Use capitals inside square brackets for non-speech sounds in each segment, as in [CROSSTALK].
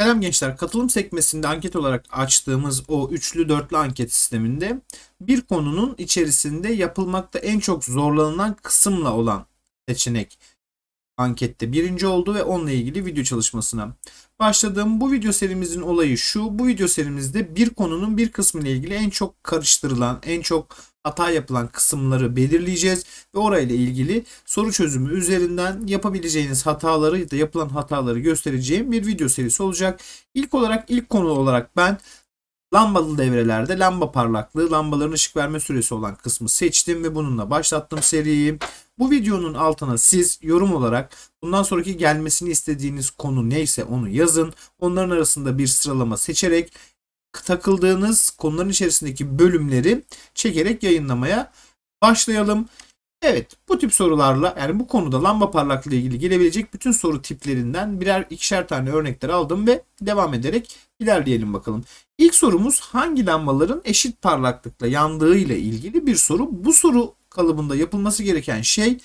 Selam gençler. Katılım sekmesinde anket olarak açtığımız o üçlü dörtlü anket sisteminde bir konunun içerisinde yapılmakta en çok zorlanılan kısımla olan seçenek ankette birinci oldu ve onunla ilgili video çalışmasına başladığım bu video serimizin olayı şu. Bu video serimizde bir konunun bir kısmı ile ilgili en çok karıştırılan, en çok hata yapılan kısımları belirleyeceğiz ve orayla ilgili soru çözümü üzerinden yapabileceğiniz hataları da yapılan hataları göstereceğim bir video serisi olacak. İlk olarak ilk konu olarak ben lambalı devrelerde lamba parlaklığı, lambaların ışık verme süresi olan kısmı seçtim ve bununla başlattım seriyi. Bu videonun altına siz yorum olarak bundan sonraki gelmesini istediğiniz konu neyse onu yazın. Onların arasında bir sıralama seçerek takıldığınız konuların içerisindeki bölümleri çekerek yayınlamaya başlayalım. Evet bu tip sorularla yani bu konuda lamba parlaklığı ile ilgili gelebilecek bütün soru tiplerinden birer ikişer tane örnekler aldım ve devam ederek ilerleyelim bakalım. İlk sorumuz hangi lambaların eşit parlaklıkla yandığı ile ilgili bir soru. Bu soru kalıbında yapılması gereken şey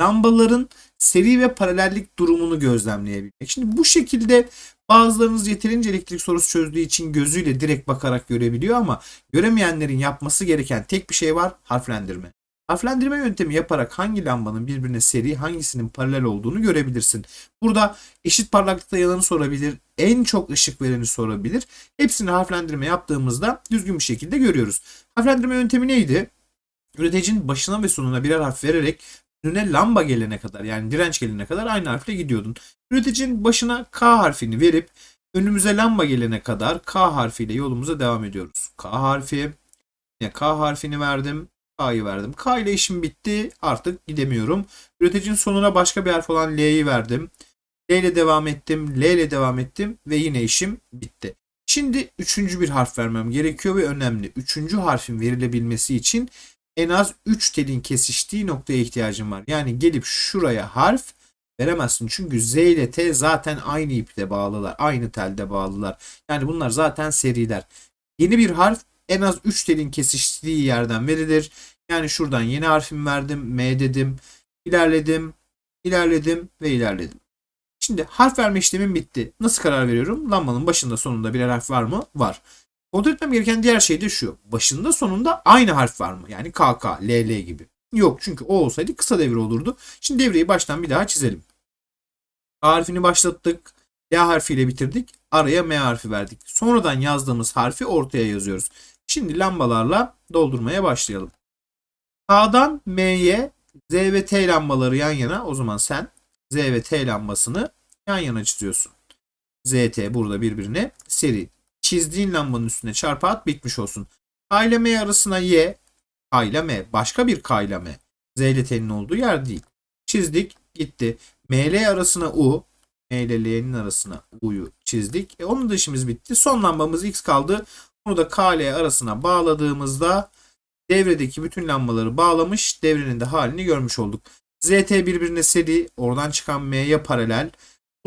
lambaların seri ve paralellik durumunu gözlemleyebilmek. Şimdi bu şekilde bazılarınız yeterince elektrik sorusu çözdüğü için gözüyle direkt bakarak görebiliyor ama göremeyenlerin yapması gereken tek bir şey var harflendirme. Harflendirme yöntemi yaparak hangi lambanın birbirine seri, hangisinin paralel olduğunu görebilirsin. Burada eşit parlaklıkta yananı sorabilir, en çok ışık vereni sorabilir. Hepsini harflendirme yaptığımızda düzgün bir şekilde görüyoruz. Harflendirme yöntemi neydi? Üreticinin başına ve sonuna birer harf vererek önüne lamba gelene kadar yani direnç gelene kadar aynı harfle gidiyordun. Üreticinin başına K harfini verip önümüze lamba gelene kadar K harfiyle yolumuza devam ediyoruz. K harfi, yine K harfini verdim, K'yı verdim. K ile işim bitti. Artık gidemiyorum. Üreticinin sonuna başka bir harf olan L'yi verdim. L ile devam ettim. L ile devam ettim. Ve yine işim bitti. Şimdi üçüncü bir harf vermem gerekiyor ve önemli. Üçüncü harfin verilebilmesi için en az 3 telin kesiştiği noktaya ihtiyacım var. Yani gelip şuraya harf veremezsin. Çünkü Z ile T zaten aynı ipte bağlılar. Aynı telde bağlılar. Yani bunlar zaten seriler. Yeni bir harf en az 3 telin kesiştiği yerden verilir. Yani şuradan yeni harfimi verdim. M dedim. İlerledim. ilerledim ve ilerledim. Şimdi harf verme işlemim bitti. Nasıl karar veriyorum? Lambanın başında sonunda birer harf var mı? Var. Kontrol etmem gereken diğer şey de şu. Başında sonunda aynı harf var mı? Yani KK, LL gibi. Yok çünkü o olsaydı kısa devre olurdu. Şimdi devreyi baştan bir daha çizelim. A harfini başlattık. L harfiyle bitirdik. Araya M harfi verdik. Sonradan yazdığımız harfi ortaya yazıyoruz. Şimdi lambalarla doldurmaya başlayalım. K'dan M'ye Z ve T lambaları yan yana. O zaman sen Z ve T lambasını yan yana çiziyorsun. ZT burada birbirine seri. Çizdiğin lambanın üstüne çarpı at bitmiş olsun. K ile M arasına Y. K ile M. Başka bir K ile M. Z ile T'nin olduğu yer değil. Çizdik gitti. M ile arasına U. M ile L'nin arasına U'yu çizdik. E, onun da işimiz bitti. Son lambamız X kaldı. Bunu da K ile arasına bağladığımızda devredeki bütün lambaları bağlamış. Devrenin de halini görmüş olduk. ZT birbirine seri. Oradan çıkan M'ye paralel.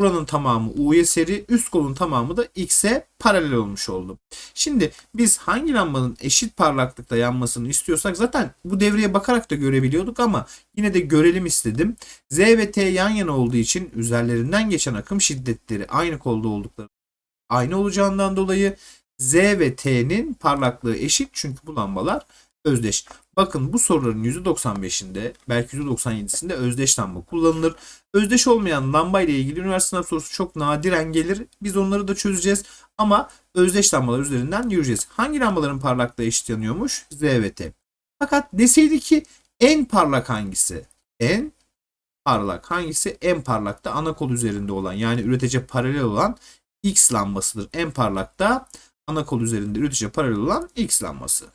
Buranın tamamı U'ya seri, üst kolun tamamı da X'e paralel olmuş oldu. Şimdi biz hangi lambanın eşit parlaklıkta yanmasını istiyorsak zaten bu devreye bakarak da görebiliyorduk ama yine de görelim istedim. Z ve T yan yana olduğu için üzerlerinden geçen akım şiddetleri aynı kolda oldukları aynı olacağından dolayı Z ve T'nin parlaklığı eşit çünkü bu lambalar özdeş. Bakın bu soruların %95'inde belki %97'sinde özdeş lamba kullanılır. Özdeş olmayan lamba ile ilgili üniversite sınav sorusu çok nadiren gelir. Biz onları da çözeceğiz ama özdeş lambalar üzerinden yürüyeceğiz. Hangi lambaların parlaklığı eşit yanıyormuş? Z ve T. Fakat deseydi ki en parlak hangisi? En parlak hangisi? En parlakta ana kol üzerinde olan yani üretici paralel olan X lambasıdır. En parlakta ana kol üzerinde üretici paralel olan X lambası.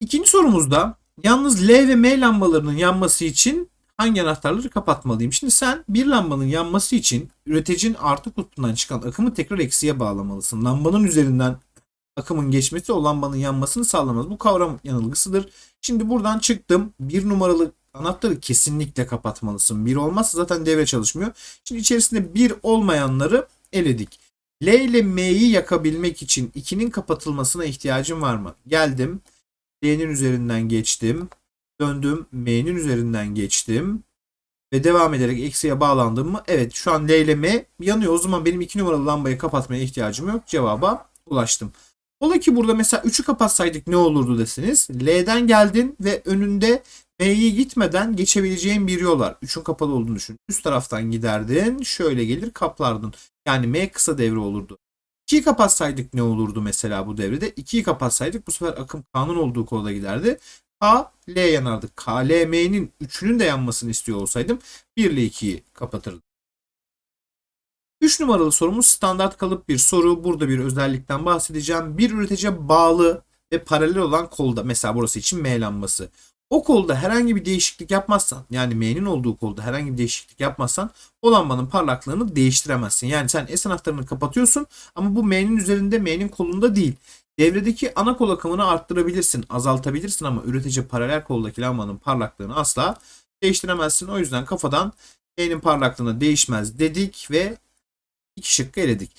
İkinci sorumuzda yalnız L ve M lambalarının yanması için hangi anahtarları kapatmalıyım? Şimdi sen bir lambanın yanması için üreticinin artı kutusundan çıkan akımı tekrar eksiye bağlamalısın. Lambanın üzerinden akımın geçmesi o lambanın yanmasını sağlamaz. Bu kavram yanılgısıdır. Şimdi buradan çıktım. Bir numaralı anahtarı kesinlikle kapatmalısın. Bir olmazsa zaten devre çalışmıyor. Şimdi içerisinde bir olmayanları eledik. L ile M'yi yakabilmek için 2'nin kapatılmasına ihtiyacım var mı? Geldim. L'nin üzerinden geçtim. Döndüm. M'nin üzerinden geçtim. ve devam ederek eksiye bağlandım mı? Evet şu an L ile M yanıyor. O zaman benim 2 numaralı lambayı kapatmaya ihtiyacım yok. Cevaba ulaştım. Ola ki burada mesela 3'ü kapatsaydık ne olurdu desiniz. L'den geldin ve önünde M'ye gitmeden geçebileceğin bir yol var. 3'ün kapalı olduğunu düşün. Üst taraftan giderdin. Şöyle gelir kaplardın. Yani M kısa devre olurdu. 2'yi kapatsaydık ne olurdu mesela bu devrede? 2'yi kapatsaydık bu sefer akım K'nın olduğu kolda giderdi. K, L yanardı. K, L, M'nin üçünün de yanmasını istiyor olsaydım 1 ile 2'yi kapatırdım. 3 numaralı sorumuz standart kalıp bir soru. Burada bir özellikten bahsedeceğim. Bir üreticiye bağlı ve paralel olan kolda mesela burası için M lambası. O kolda herhangi bir değişiklik yapmazsan yani M'nin olduğu kolda herhangi bir değişiklik yapmazsan o lambanın parlaklığını değiştiremezsin. Yani sen S anahtarını kapatıyorsun ama bu M'nin üzerinde M'nin kolunda değil. Devredeki ana kol akımını arttırabilirsin, azaltabilirsin ama üretici paralel koldaki lambanın parlaklığını asla değiştiremezsin. O yüzden kafadan M'nin parlaklığına değişmez dedik ve iki şıkkı eledik.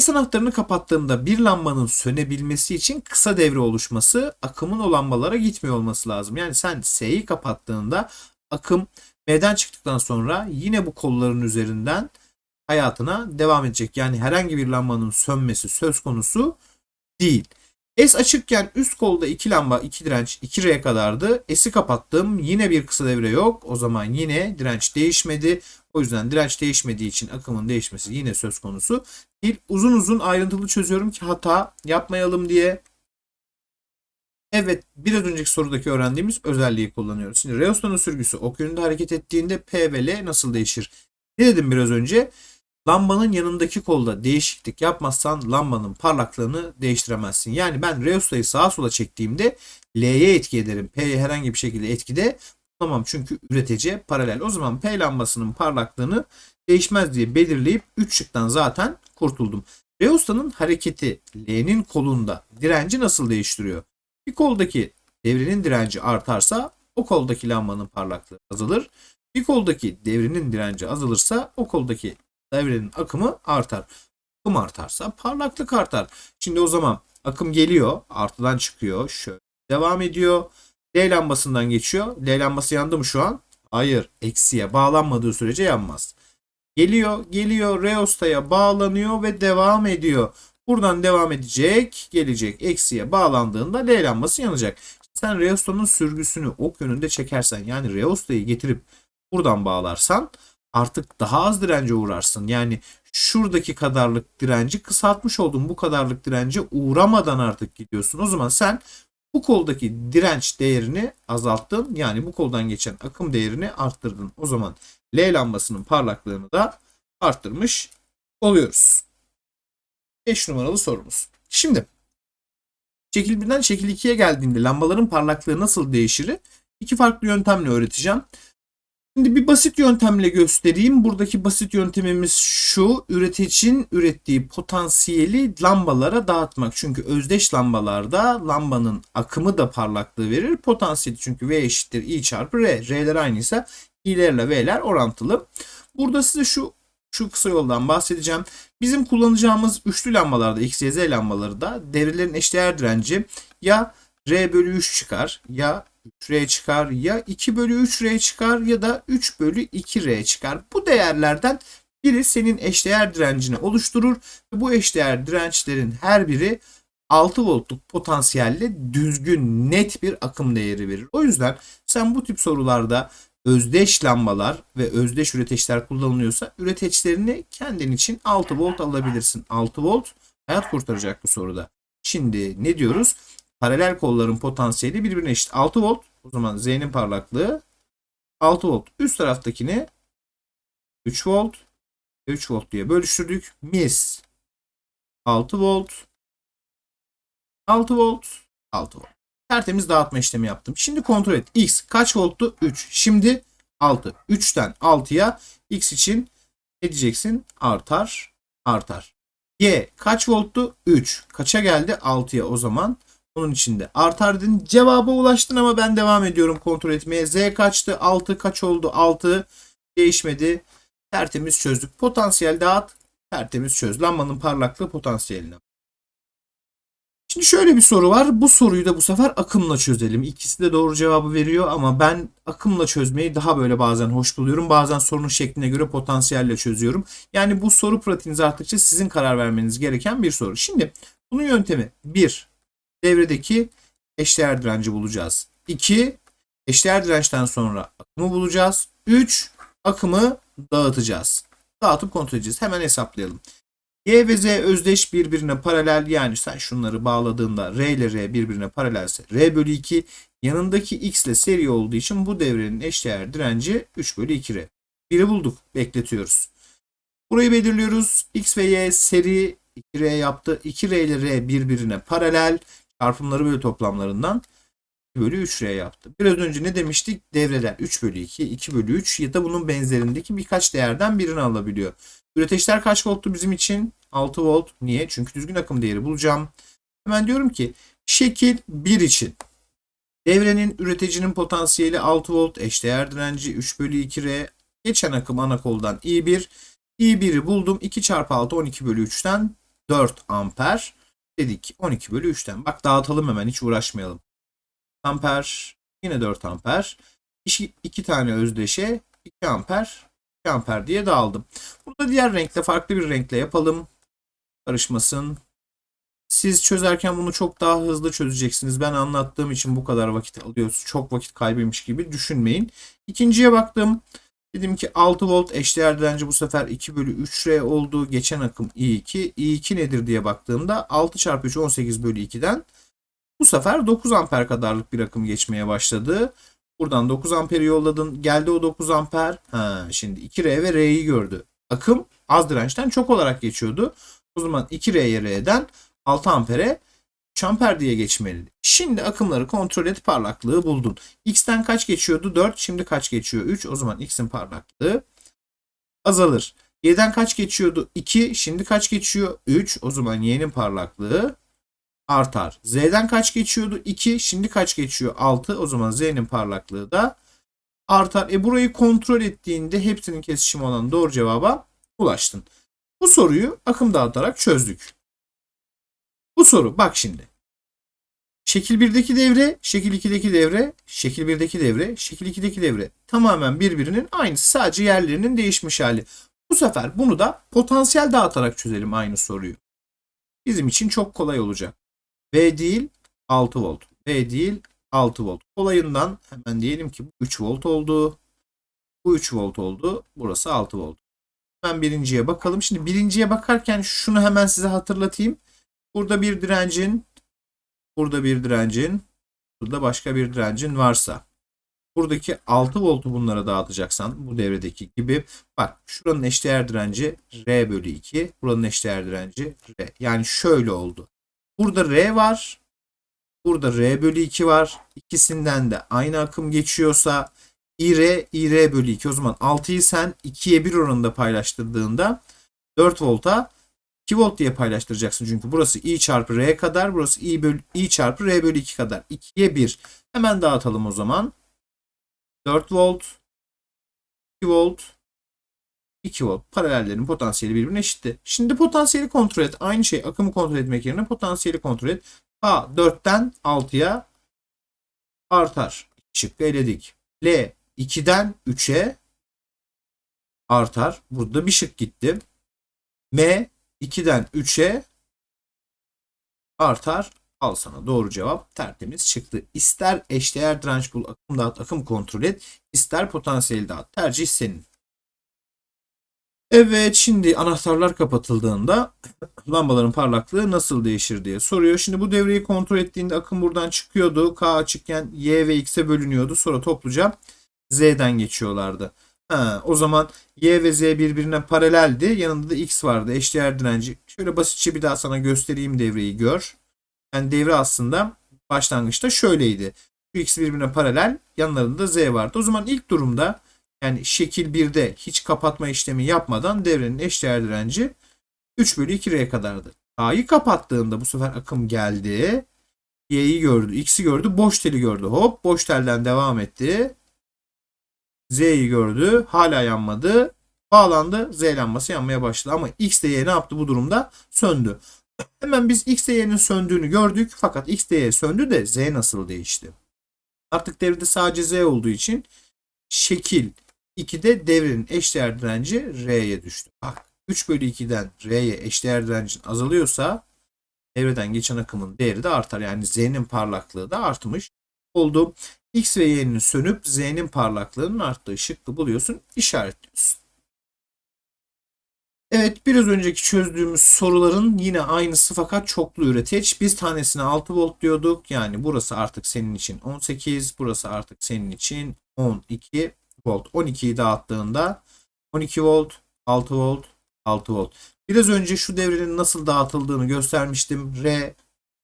S anahtarını kapattığımda bir lambanın sönebilmesi için kısa devre oluşması akımın o lambalara gitmiyor olması lazım. Yani sen S'yi kapattığında akım M'den çıktıktan sonra yine bu kolların üzerinden hayatına devam edecek. Yani herhangi bir lambanın sönmesi söz konusu değil. S açıkken üst kolda 2 lamba 2 direnç 2R kadardı. S'i kapattım. Yine bir kısa devre yok. O zaman yine direnç değişmedi. O yüzden direnç değişmediği için akımın değişmesi yine söz konusu değil. Uzun uzun ayrıntılı çözüyorum ki hata yapmayalım diye. Evet biraz önceki sorudaki öğrendiğimiz özelliği kullanıyoruz. Şimdi Reosta'nın sürgüsü ok yönünde hareket ettiğinde P ve L nasıl değişir? Ne dedim biraz önce? Lambanın yanındaki kolda değişiklik yapmazsan lambanın parlaklığını değiştiremezsin. Yani ben Reosta'yı sağa sola çektiğimde L'ye etki ederim. P'ye herhangi bir şekilde etkide Tamam çünkü üretici paralel. O zaman P lambasının parlaklığını değişmez diye belirleyip 3 şıktan zaten kurtuldum. Reosta'nın hareketi L'nin kolunda direnci nasıl değiştiriyor? Bir koldaki devrenin direnci artarsa o koldaki lambanın parlaklığı azalır. Bir koldaki devrenin direnci azalırsa o koldaki devrenin akımı artar. Akım artarsa parlaklık artar. Şimdi o zaman akım geliyor, artıdan çıkıyor, şöyle devam ediyor. L lambasından geçiyor. L lambası yandı mı şu an? Hayır. Eksiye bağlanmadığı sürece yanmaz. Geliyor, geliyor, Reosta'ya bağlanıyor ve devam ediyor. Buradan devam edecek, gelecek. Eksiye bağlandığında L lambası yanacak. Sen Reosta'nın sürgüsünü ok yönünde çekersen yani Reosta'yı getirip buradan bağlarsan artık daha az dirence uğrarsın. Yani şuradaki kadarlık direnci kısaltmış oldun. Bu kadarlık dirence uğramadan artık gidiyorsun. O zaman sen bu koldaki direnç değerini azalttın. Yani bu koldan geçen akım değerini arttırdın. O zaman L lambasının parlaklığını da arttırmış oluyoruz. 5 numaralı sorumuz. Şimdi şekil 1'den şekil 2'ye geldiğinde lambaların parlaklığı nasıl değişir? İki farklı yöntemle öğreteceğim. Şimdi bir basit yöntemle göstereyim. Buradaki basit yöntemimiz şu. Üreticinin ürettiği potansiyeli lambalara dağıtmak. Çünkü özdeş lambalarda lambanın akımı da parlaklığı verir. Potansiyeli çünkü V eşittir I çarpı R. R'ler aynıysa İ'lerle V'ler orantılı. Burada size şu şu kısa yoldan bahsedeceğim. Bizim kullanacağımız üçlü lambalarda X, Y, Z lambaları da devrelerin eşdeğer direnci ya R bölü 3 çıkar ya 3R çıkar ya 2 bölü 3R çıkar ya da 3 bölü 2R çıkar. Bu değerlerden biri senin eşdeğer direncini oluşturur ve bu eşdeğer dirençlerin her biri 6 voltluk potansiyelle düzgün net bir akım değeri verir. O yüzden sen bu tip sorularda özdeş lambalar ve özdeş üreteçler kullanılıyorsa üreteçlerini kendin için 6 volt alabilirsin. 6 volt hayat kurtaracak bu soruda. Şimdi ne diyoruz? Paralel kolların potansiyeli birbirine eşit. 6 volt. O zaman Z'nin parlaklığı 6 volt. Üst taraftakini 3 volt 3 volt diye bölüştürdük. Mis. 6 volt 6 volt 6 volt. Tertemiz dağıtma işlemi yaptım. Şimdi kontrol et. X kaç volttu? 3. Şimdi 6. 3'ten 6'ya X için ne diyeceksin? Artar. Artar. Y kaç volttu? 3. Kaça geldi? 6'ya o zaman onun içinde artar dedin. Cevaba ulaştın ama ben devam ediyorum kontrol etmeye. Z kaçtı? 6 kaç oldu? 6 değişmedi. Tertemiz çözdük. Potansiyel dağıt. Tertemiz çöz. Lambanın parlaklığı potansiyeline. Şimdi şöyle bir soru var. Bu soruyu da bu sefer akımla çözelim. İkisi de doğru cevabı veriyor ama ben akımla çözmeyi daha böyle bazen hoş buluyorum. Bazen sorunun şekline göre potansiyelle çözüyorum. Yani bu soru pratiğiniz arttıkça sizin karar vermeniz gereken bir soru. Şimdi bunun yöntemi 1. Devredeki eşdeğer direnci bulacağız. 2. Eşdeğer dirençten sonra akımı bulacağız. 3. Akımı dağıtacağız. Dağıtıp kontrol edeceğiz. Hemen hesaplayalım. Y ve Z özdeş birbirine paralel yani sen şunları bağladığında R ile R birbirine paralelse R bölü 2 yanındaki X ile seri olduğu için bu devrenin eşdeğer direnci 3 bölü 2R. Biri bulduk. Bekletiyoruz. Burayı belirliyoruz. X ve Y seri 2R yaptı. 2R ile R birbirine paralel çarpımları bölü toplamlarından 2 bölü 3R yaptı. Biraz önce ne demiştik? Devreler 3 bölü 2, 2 bölü 3 ya da bunun benzerindeki birkaç değerden birini alabiliyor. Üreteçler kaç volttu bizim için? 6 volt. Niye? Çünkü düzgün akım değeri bulacağım. Hemen diyorum ki şekil 1 için devrenin üreticinin potansiyeli 6 volt, eşdeğer direnci 3 bölü 2R, geçen akım ana koldan I1. I1'i buldum. 2 çarpı 6 12 bölü 3'ten 4 amper dedik. 12 bölü 3'ten. Bak dağıtalım hemen hiç uğraşmayalım. Amper yine 4 amper. 2 tane özdeşe 2 amper 2 amper diye dağıldım. Burada diğer renkte farklı bir renkle yapalım. Karışmasın. Siz çözerken bunu çok daha hızlı çözeceksiniz. Ben anlattığım için bu kadar vakit alıyoruz. Çok vakit kaybıymış gibi düşünmeyin. İkinciye baktım. Dedim ki 6 volt eşdeğer direnci bu sefer 2 bölü 3R oldu. Geçen akım I2. I2 nedir diye baktığımda 6 çarpı 3 18 bölü 2'den bu sefer 9 amper kadarlık bir akım geçmeye başladı. Buradan 9 amperi yolladın. Geldi o 9 amper. Ha, şimdi 2R ve R'yi gördü. Akım az dirençten çok olarak geçiyordu. O zaman 2R'ye R'den 6 ampere 3 amper diye geçmeliydi. Şimdi akımları kontrol et parlaklığı buldun. X'ten kaç geçiyordu? 4. Şimdi kaç geçiyor? 3. O zaman X'in parlaklığı azalır. Y'den kaç geçiyordu? 2. Şimdi kaç geçiyor? 3. O zaman Y'nin parlaklığı artar. Z'den kaç geçiyordu? 2. Şimdi kaç geçiyor? 6. O zaman Z'nin parlaklığı da artar. E burayı kontrol ettiğinde hepsinin kesişimi olan doğru cevaba ulaştın. Bu soruyu akım dağıtarak çözdük. Bu soru bak şimdi. Şekil 1'deki devre, şekil 2'deki devre, şekil 1'deki devre, şekil 2'deki devre tamamen birbirinin aynısı. Sadece yerlerinin değişmiş hali. Bu sefer bunu da potansiyel dağıtarak çözelim aynı soruyu. Bizim için çok kolay olacak. V değil 6 volt. V değil 6 volt. Kolayından hemen diyelim ki bu 3 volt oldu. Bu 3 volt oldu. Burası 6 volt. Hemen birinciye bakalım. Şimdi birinciye bakarken şunu hemen size hatırlatayım. Burada bir direncin, burada bir direncin, burada başka bir direncin varsa buradaki 6 voltu bunlara dağıtacaksan bu devredeki gibi bak şuranın eşdeğer direnci R bölü 2 buranın eşdeğer direnci R. Yani şöyle oldu. Burada R var. Burada R bölü 2 var. İkisinden de aynı akım geçiyorsa IR, IR bölü 2. O zaman 6'yı sen 2'ye 1 oranında paylaştırdığında 4 volta 2 volt diye paylaştıracaksın. Çünkü burası I çarpı R kadar. Burası I, bölü, I çarpı R bölü 2 kadar. 2'ye 1. Hemen dağıtalım o zaman. 4 volt 2 volt 2 volt. Paralellerin potansiyeli birbirine eşitti. Şimdi potansiyeli kontrol et. Aynı şey akımı kontrol etmek yerine potansiyeli kontrol et. A 4'ten 6'ya artar. Şıkkı eledik. L 2'den 3'e artar. Burada bir şık gitti. M 2'den 3'e artar. Al sana doğru cevap tertemiz çıktı. İster eşdeğer direnç bul, akım dağıt, akım kontrol et. ister potansiyel dağıt. Tercih senin. Evet şimdi anahtarlar kapatıldığında [CLEARS THROAT] lambaların parlaklığı nasıl değişir diye soruyor. Şimdi bu devreyi kontrol ettiğinde akım buradan çıkıyordu. K açıkken Y ve X'e bölünüyordu. Sonra topluca Z'den geçiyorlardı. Ha, o zaman Y ve Z birbirine paraleldi. Yanında da X vardı. Eşdeğer direnci. Şöyle basitçe bir daha sana göstereyim devreyi gör. Yani devre aslında başlangıçta şöyleydi. Şu X birbirine paralel. Yanlarında Z vardı. O zaman ilk durumda yani şekil 1'de hiç kapatma işlemi yapmadan devrenin eşdeğer direnci 3 bölü 2R kadardı. A'yı kapattığında bu sefer akım geldi. Y'yi gördü, X'i gördü, boş teli gördü. Hop boş telden devam etti. Z'yi gördü. Hala yanmadı. Bağlandı. Z lambası yanmaya başladı. Ama X de Y ne yaptı bu durumda? Söndü. [CLEARS THROAT] Hemen biz X ve Y'nin söndüğünü gördük. Fakat X ve Y söndü de Z nasıl değişti? Artık devrede sadece Z olduğu için şekil 2'de devrenin eşdeğer direnci R'ye düştü. Bak 3 bölü 2'den R'ye eşdeğer direncin azalıyorsa devreden geçen akımın değeri de artar. Yani Z'nin parlaklığı da artmış oldu. X ve Y'nin sönüp Z'nin parlaklığının arttığı şıkkı buluyorsun, işaretliyorsun. Evet biraz önceki çözdüğümüz soruların yine aynısı fakat çoklu üreteç. Biz tanesine 6 volt diyorduk. Yani burası artık senin için 18, burası artık senin için 12 volt. 12'yi dağıttığında 12 volt, 6 volt, 6 volt. Biraz önce şu devrenin nasıl dağıtıldığını göstermiştim. R,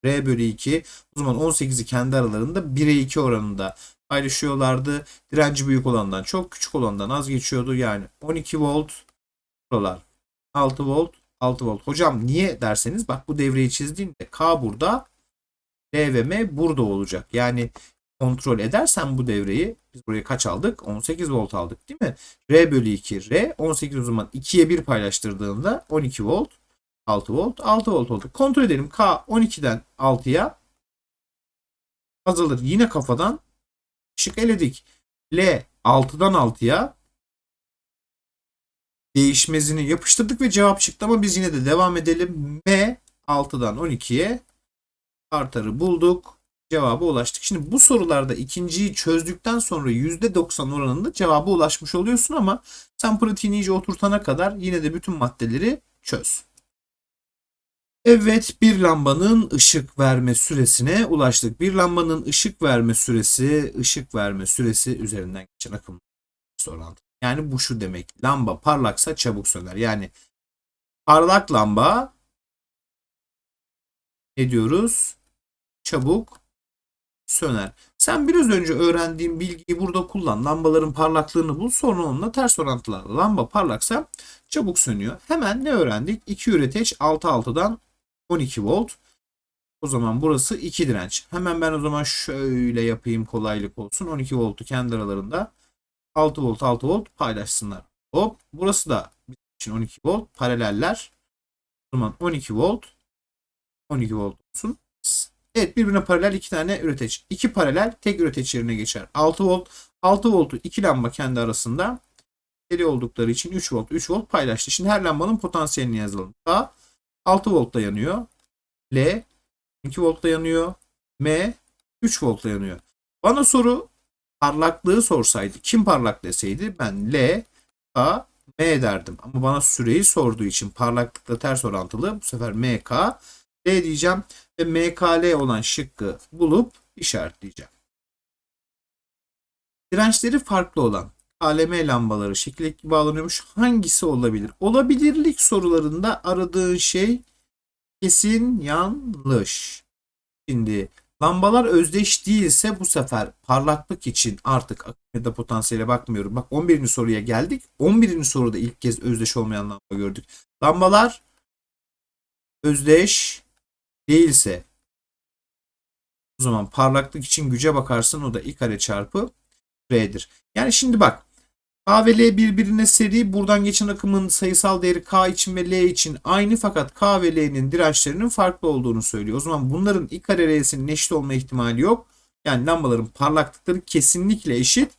R bölü 2. O zaman 18'i kendi aralarında 1'e 2 oranında paylaşıyorlardı. Direnci büyük olandan çok küçük olandan az geçiyordu. Yani 12 volt buralar 6 volt 6 volt. Hocam niye derseniz bak bu devreyi çizdiğimde K burada L ve M burada olacak. Yani kontrol edersen bu devreyi biz buraya kaç aldık? 18 volt aldık değil mi? R bölü 2 R 18 o zaman 2'ye 1 paylaştırdığında 12 volt 6 volt 6 volt oldu. Kontrol edelim. K 12'den 6'ya azalır. Yine kafadan ışık eledik. L 6'dan 6'ya değişmezini yapıştırdık ve cevap çıktı ama biz yine de devam edelim. M 6'dan 12'ye artarı bulduk. Cevaba ulaştık. Şimdi bu sorularda ikinciyi çözdükten sonra %90 oranında cevaba ulaşmış oluyorsun ama sen pratiğini iyice oturtana kadar yine de bütün maddeleri çöz. Evet bir lambanın ışık verme süresine ulaştık. Bir lambanın ışık verme süresi, ışık verme süresi üzerinden geçen akım orantı. Yani bu şu demek. Lamba parlaksa çabuk söner. Yani parlak lamba ne diyoruz? Çabuk söner. Sen biraz önce öğrendiğin bilgiyi burada kullan. Lambaların parlaklığını bul. Sonra onunla ters orantılarla. Lamba parlaksa çabuk sönüyor. Hemen ne öğrendik? 2 üreteç 6.6'dan 12 volt. O zaman burası 2 direnç. Hemen ben o zaman şöyle yapayım kolaylık olsun. 12 voltu kendi aralarında 6 volt 6 volt paylaşsınlar. Hop burası da için 12 volt paraleller. O zaman 12 volt 12 volt olsun. Evet birbirine paralel iki tane üreteç. İki paralel tek üreteç yerine geçer. 6 volt 6 voltu iki lamba kendi arasında deli oldukları için 3 volt 3 volt paylaştı. Şimdi her lambanın potansiyelini yazalım. A 6 voltta yanıyor. L 2 voltta yanıyor. M 3 voltta yanıyor. Bana soru parlaklığı sorsaydı kim parlak deseydi ben L, K, M derdim. Ama bana süreyi sorduğu için parlaklıkla ters orantılı bu sefer MK, L diyeceğim ve MKL olan şıkkı bulup işaretleyeceğim. Dirençleri farklı olan KLM lambaları şekil bağlanıyormuş. Hangisi olabilir? Olabilirlik sorularında aradığın şey kesin yanlış. Şimdi lambalar özdeş değilse bu sefer parlaklık için artık akım potansiyele bakmıyorum. Bak 11. soruya geldik. 11. soruda ilk kez özdeş olmayan lamba gördük. Lambalar özdeş değilse o zaman parlaklık için güce bakarsın o da i kare çarpı R'dir. Yani şimdi bak K ve L birbirine seri buradan geçen akımın sayısal değeri K için ve L için aynı fakat K ve L'nin dirençlerinin farklı olduğunu söylüyor. O zaman bunların I kare R'sinin eşit olma ihtimali yok. Yani lambaların parlaklıkları kesinlikle eşit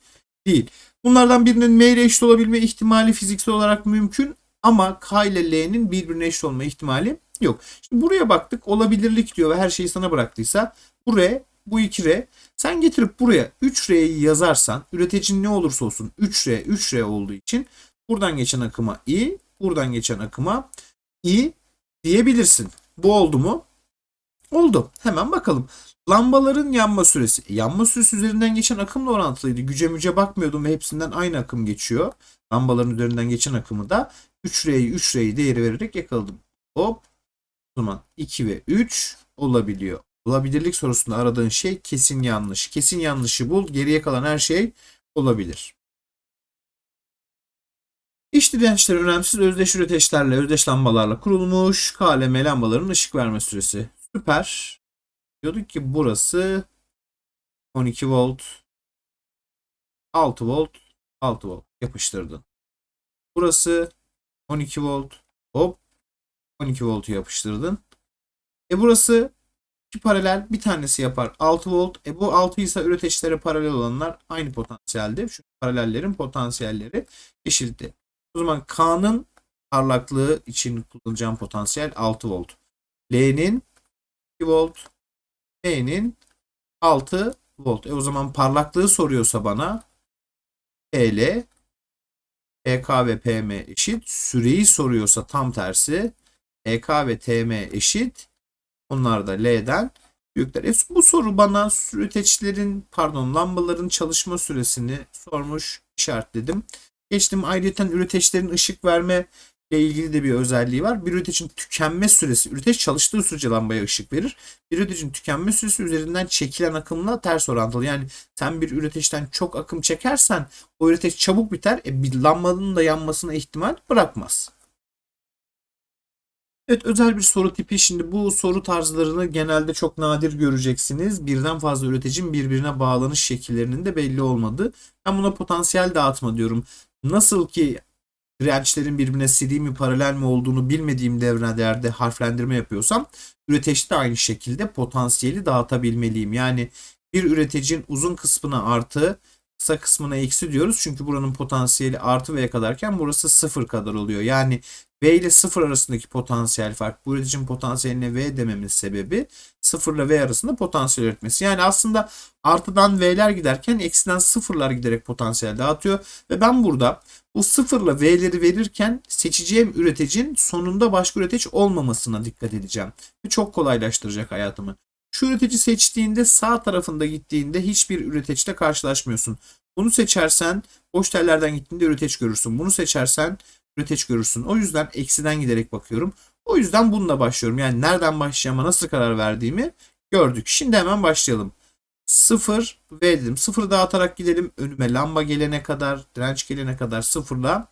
değil. Bunlardan birinin M ile eşit olabilme ihtimali fiziksel olarak mümkün ama K ile L'nin birbirine eşit olma ihtimali yok. Şimdi buraya baktık olabilirlik diyor ve her şeyi sana bıraktıysa bu R bu 2R. Sen getirip buraya 3R'yi yazarsan üreticinin ne olursa olsun 3R 3R olduğu için buradan geçen akıma I, buradan geçen akıma I diyebilirsin. Bu oldu mu? Oldu. Hemen bakalım. Lambaların yanma süresi. Yanma süresi üzerinden geçen akımla orantılıydı. Güce müce bakmıyordum ve hepsinden aynı akım geçiyor. Lambaların üzerinden geçen akımı da 3R'yi 3R'yi değeri vererek yakaladım. Hop. O zaman 2 ve 3 olabiliyor. Olabilirlik sorusunda aradığın şey kesin yanlış. Kesin yanlışı bul. Geriye kalan her şey olabilir. İç dirençler önemsiz özdeş üreteçlerle, özdeş lambalarla kurulmuş. KLM lambaların ışık verme süresi. Süper. Diyorduk ki burası 12 volt 6 volt 6 volt yapıştırdın. Burası 12 volt hop 12 voltu yapıştırdın. E burası iki paralel bir tanesi yapar 6 volt. E bu 6 ise üreteçlere paralel olanlar aynı potansiyelde. Çünkü paralellerin potansiyelleri eşitti. O zaman K'nın parlaklığı için kullanacağım potansiyel 6 volt. L'nin 2 volt. M'nin 6 volt. E o zaman parlaklığı soruyorsa bana PL EK ve PM eşit. Süreyi soruyorsa tam tersi EK ve TM eşit. Onlar da L'den büyükler. E bu soru bana üreticilerin pardon lambaların çalışma süresini sormuş işaretledim. Geçtim ayrıca üreticilerin ışık verme ile ilgili de bir özelliği var. Bir üreticinin tükenme süresi, üretici çalıştığı sürece lambaya ışık verir. Bir üreticinin tükenme süresi üzerinden çekilen akımla ters orantılı. Yani sen bir üreticiden çok akım çekersen o üretici çabuk biter. E, bir lambanın da yanmasına ihtimal bırakmaz. Evet özel bir soru tipi. Şimdi bu soru tarzlarını genelde çok nadir göreceksiniz. Birden fazla üreticinin birbirine bağlanış şekillerinin de belli olmadığı. Ben buna potansiyel dağıtma diyorum. Nasıl ki dirençlerin birbirine seri mi paralel mi olduğunu bilmediğim devrelerde harflendirme yapıyorsam üreteçte de aynı şekilde potansiyeli dağıtabilmeliyim. Yani bir üreticinin uzun kısmına artı kısa kısmına eksi diyoruz. Çünkü buranın potansiyeli artı V'ye kadarken burası sıfır kadar oluyor. Yani V ile 0 arasındaki potansiyel fark bu üreticinin potansiyeline V dememin sebebi 0 ile V arasında potansiyel üretmesi. Yani aslında artıdan V'ler giderken eksiden sıfırlar giderek potansiyel dağıtıyor. Ve ben burada bu sıfırla V'leri verirken seçeceğim üreticinin sonunda başka üretici olmamasına dikkat edeceğim. Ve çok kolaylaştıracak hayatımı. Şu üretici seçtiğinde sağ tarafında gittiğinde hiçbir üreticiyle karşılaşmıyorsun. Bunu seçersen boş tellerden gittiğinde üretici görürsün. Bunu seçersen üreteç görürsün. O yüzden eksiden giderek bakıyorum. O yüzden bununla başlıyorum. Yani nereden başlayacağıma nasıl karar verdiğimi gördük. Şimdi hemen başlayalım. 0 V dedim. 0'ı dağıtarak gidelim. Önüme lamba gelene kadar, direnç gelene kadar sıfırla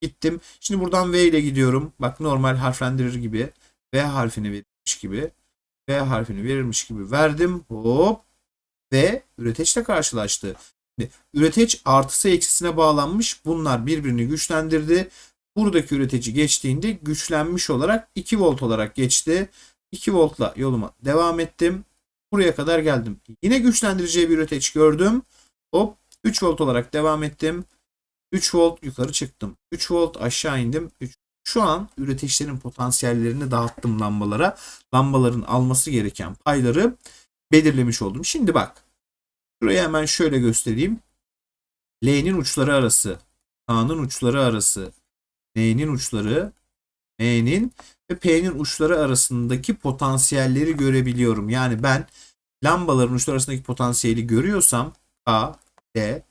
gittim. Şimdi buradan V ile gidiyorum. Bak normal harflendirir gibi. V harfini verilmiş gibi. V harfini verilmiş gibi verdim. Hop. Ve üreteçle karşılaştı. Üreteç artısı eksisine bağlanmış. Bunlar birbirini güçlendirdi. Buradaki üretici geçtiğinde güçlenmiş olarak 2 volt olarak geçti. 2 voltla yoluma devam ettim. Buraya kadar geldim. Yine güçlendireceği bir üretici gördüm. Hop 3 volt olarak devam ettim. 3 volt yukarı çıktım. 3 volt aşağı indim. 3. Şu an üreticilerin potansiyellerini dağıttım lambalara. Lambaların alması gereken payları belirlemiş oldum. Şimdi bak. Şurayı hemen şöyle göstereyim. L'nin uçları arası, K'nın uçları arası, N'nin uçları, M'nin ve P'nin uçları arasındaki potansiyelleri görebiliyorum. Yani ben lambaların uçları arasındaki potansiyeli görüyorsam K, D,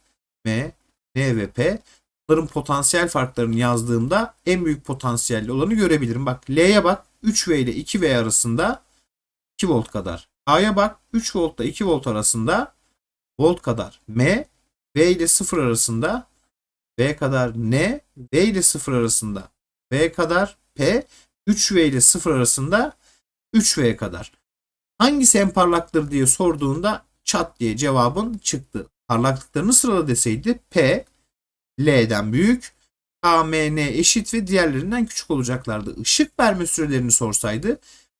M, N ve P bunların potansiyel farklarını yazdığımda en büyük potansiyelli olanı görebilirim. Bak L'ye bak 3V ile 2V arasında 2 volt kadar. A'ya bak 3 volt ile 2 volt arasında volt kadar. M V ile 0 arasında V kadar N, V ile 0 arasında V kadar P, 3V ile 0 arasında 3V kadar. Hangisi en parlaktır diye sorduğunda çat diye cevabın çıktı. Parlaklıklarını sırala deseydi P, L'den büyük, K, M, N eşit ve diğerlerinden küçük olacaklardı. Işık verme sürelerini sorsaydı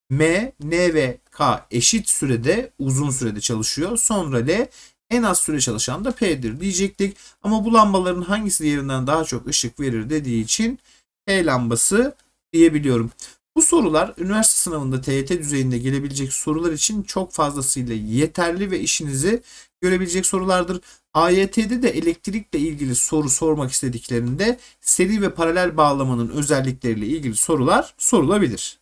M, N ve K eşit sürede uzun sürede çalışıyor. Sonra L en az süre çalışan da P'dir diyecektik. Ama bu lambaların hangisi diğerinden daha çok ışık verir dediği için P lambası diyebiliyorum. Bu sorular üniversite sınavında TYT düzeyinde gelebilecek sorular için çok fazlasıyla yeterli ve işinizi görebilecek sorulardır. AYT'de de elektrikle ilgili soru sormak istediklerinde seri ve paralel bağlamanın özellikleriyle ilgili sorular sorulabilir.